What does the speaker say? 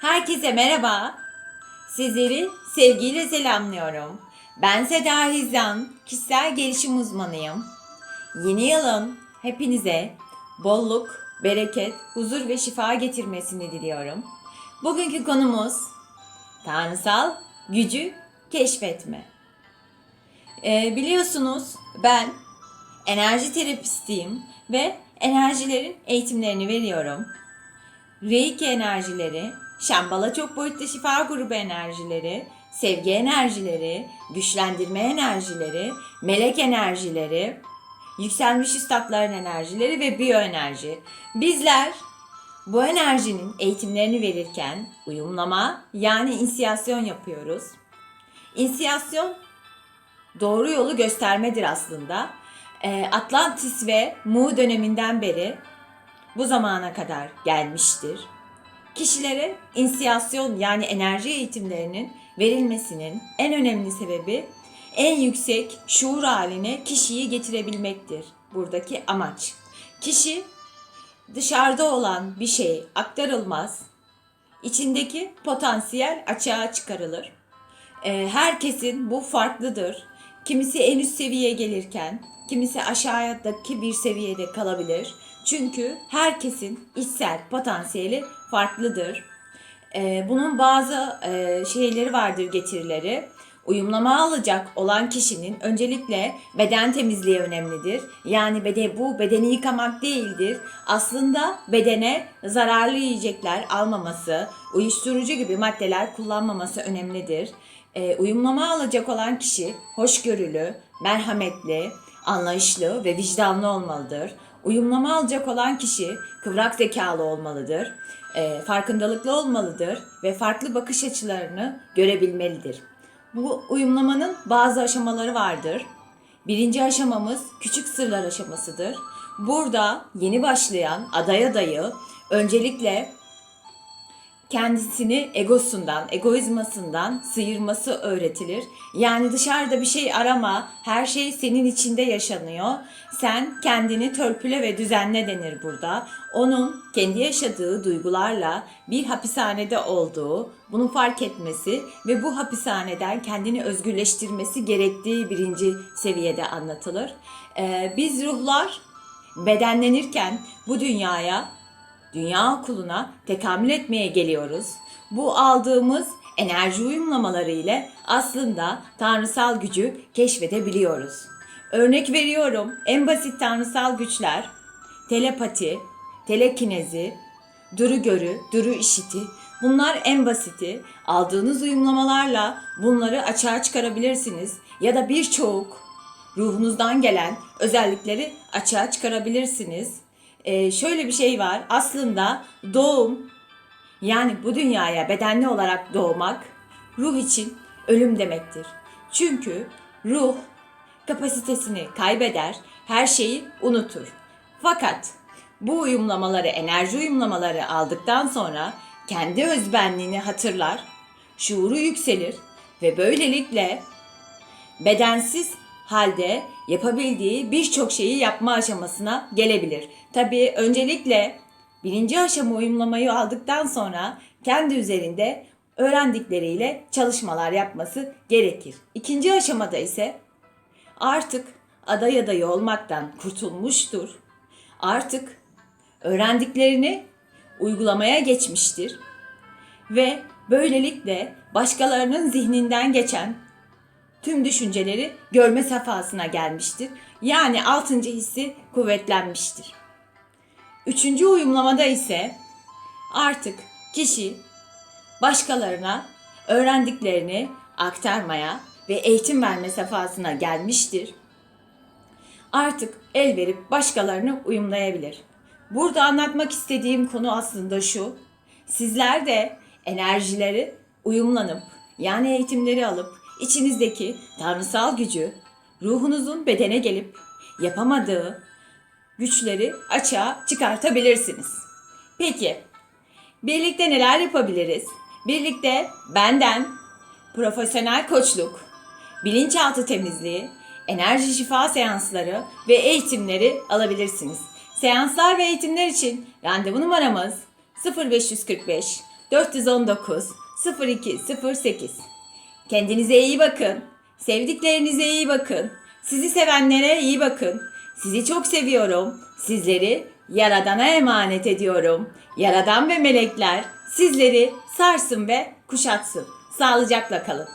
Herkese merhaba. Sizleri sevgiyle selamlıyorum. Ben Seda Hizan, kişisel gelişim uzmanıyım. Yeni yılın hepinize bolluk, bereket, huzur ve şifa getirmesini diliyorum. Bugünkü konumuz tanrısal gücü keşfetme. Ee, biliyorsunuz ben enerji terapistiyim ve enerjilerin eğitimlerini veriyorum. Reiki enerjileri, Şambala çok boyutlu şifa grubu enerjileri, sevgi enerjileri, güçlendirme enerjileri, melek enerjileri, yükselmiş üstadların enerjileri ve biyoenerji. Bizler bu enerjinin eğitimlerini verirken uyumlama yani inisiyasyon yapıyoruz. İnisiyasyon doğru yolu göstermedir aslında. Ee, Atlantis ve Mu döneminden beri bu zamana kadar gelmiştir. Kişilere inisiyasyon yani enerji eğitimlerinin verilmesinin en önemli sebebi en yüksek şuur haline kişiyi getirebilmektir. Buradaki amaç. Kişi dışarıda olan bir şey aktarılmaz. İçindeki potansiyel açığa çıkarılır. Ee, herkesin bu farklıdır. Kimisi en üst seviyeye gelirken, kimisi aşağıdaki bir seviyede kalabilir. Çünkü herkesin içsel potansiyeli farklıdır. Ee, bunun bazı e, şeyleri vardır getirileri. Uyumlama alacak olan kişinin öncelikle beden temizliği önemlidir. Yani beden, bu bedeni yıkamak değildir. Aslında bedene zararlı yiyecekler almaması, uyuşturucu gibi maddeler kullanmaması önemlidir. Ee, uyumlama alacak olan kişi hoşgörülü, merhametli, anlayışlı ve vicdanlı olmalıdır. Uyumlama alacak olan kişi kıvrak zekalı olmalıdır, e, farkındalıklı olmalıdır ve farklı bakış açılarını görebilmelidir. Bu uyumlamanın bazı aşamaları vardır. Birinci aşamamız küçük sırlar aşamasıdır. Burada yeni başlayan aday adayı öncelikle kendisini egosundan, egoizmasından sıyırması öğretilir. Yani dışarıda bir şey arama, her şey senin içinde yaşanıyor. Sen kendini törpüle ve düzenle denir burada. Onun kendi yaşadığı duygularla bir hapishanede olduğu, bunu fark etmesi ve bu hapishaneden kendini özgürleştirmesi gerektiği birinci seviyede anlatılır. Ee, biz ruhlar bedenlenirken bu dünyaya dünya okuluna tekamül etmeye geliyoruz. Bu aldığımız enerji uyumlamaları ile aslında tanrısal gücü keşfedebiliyoruz. Örnek veriyorum en basit tanrısal güçler telepati, telekinezi, duru görü, duru işiti bunlar en basiti. Aldığınız uyumlamalarla bunları açığa çıkarabilirsiniz ya da birçok ruhunuzdan gelen özellikleri açığa çıkarabilirsiniz e, şöyle bir şey var. Aslında doğum yani bu dünyaya bedenli olarak doğmak ruh için ölüm demektir. Çünkü ruh kapasitesini kaybeder, her şeyi unutur. Fakat bu uyumlamaları, enerji uyumlamaları aldıktan sonra kendi özbenliğini hatırlar, şuuru yükselir ve böylelikle bedensiz halde yapabildiği birçok şeyi yapma aşamasına gelebilir. Tabii öncelikle birinci aşama uyumlamayı aldıktan sonra kendi üzerinde öğrendikleriyle çalışmalar yapması gerekir. İkinci aşamada ise artık aday adayı olmaktan kurtulmuştur. Artık öğrendiklerini uygulamaya geçmiştir ve böylelikle başkalarının zihninden geçen tüm düşünceleri görme safhasına gelmiştir. Yani altıncı hissi kuvvetlenmiştir. Üçüncü uyumlamada ise artık kişi başkalarına öğrendiklerini aktarmaya ve eğitim verme safhasına gelmiştir. Artık el verip başkalarını uyumlayabilir. Burada anlatmak istediğim konu aslında şu. Sizler de enerjileri uyumlanıp yani eğitimleri alıp içinizdeki tanrısal gücü ruhunuzun bedene gelip yapamadığı güçleri açığa çıkartabilirsiniz. Peki, birlikte neler yapabiliriz? Birlikte benden profesyonel koçluk, bilinçaltı temizliği, enerji şifa seansları ve eğitimleri alabilirsiniz. Seanslar ve eğitimler için randevu numaramız 0545 419 0208. Kendinize iyi bakın. Sevdiklerinize iyi bakın. Sizi sevenlere iyi bakın. Sizi çok seviyorum. Sizleri Yaradan'a emanet ediyorum. Yaradan ve melekler sizleri sarsın ve kuşatsın. Sağlıcakla kalın.